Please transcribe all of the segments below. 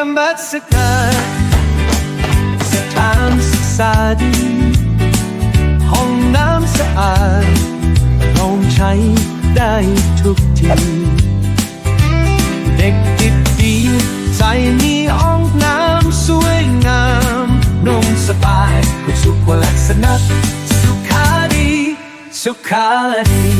สการสถานศึกษาดีห้องน้ำสะอาดเราใช้ได้ทุกที เด็กติดดีใจมีห้องน้ำสวยงามนุ่มสบายคุณสุขลักษณะสุขาดีสุขาดี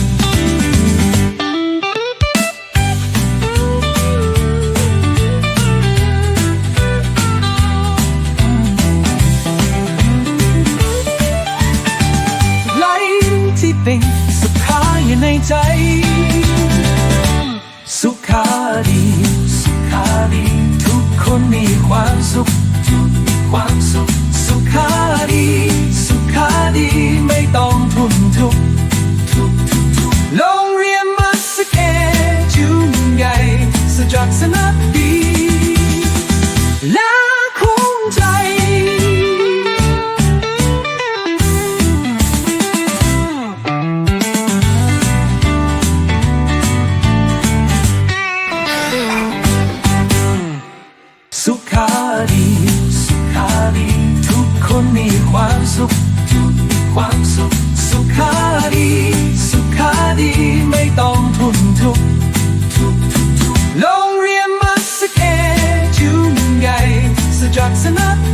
ที่เป็นสุขาอยู่ในใจ สุขาดี สุขาดี ทุกคนมีความสุขทุกความสุข สุขาดี สุขาดีไม่ต้องทุนทุกข์ทุกทุกทุกโรงเรียนมัสเกจุงใหญ่สจักสนับ มีความสุขทุกความสุข สุขาดี สุขาดีไม่ต้องทุนทุกทุกทุกทุกโรงเรียนมัสเกจุงใหญ่สจักสนับ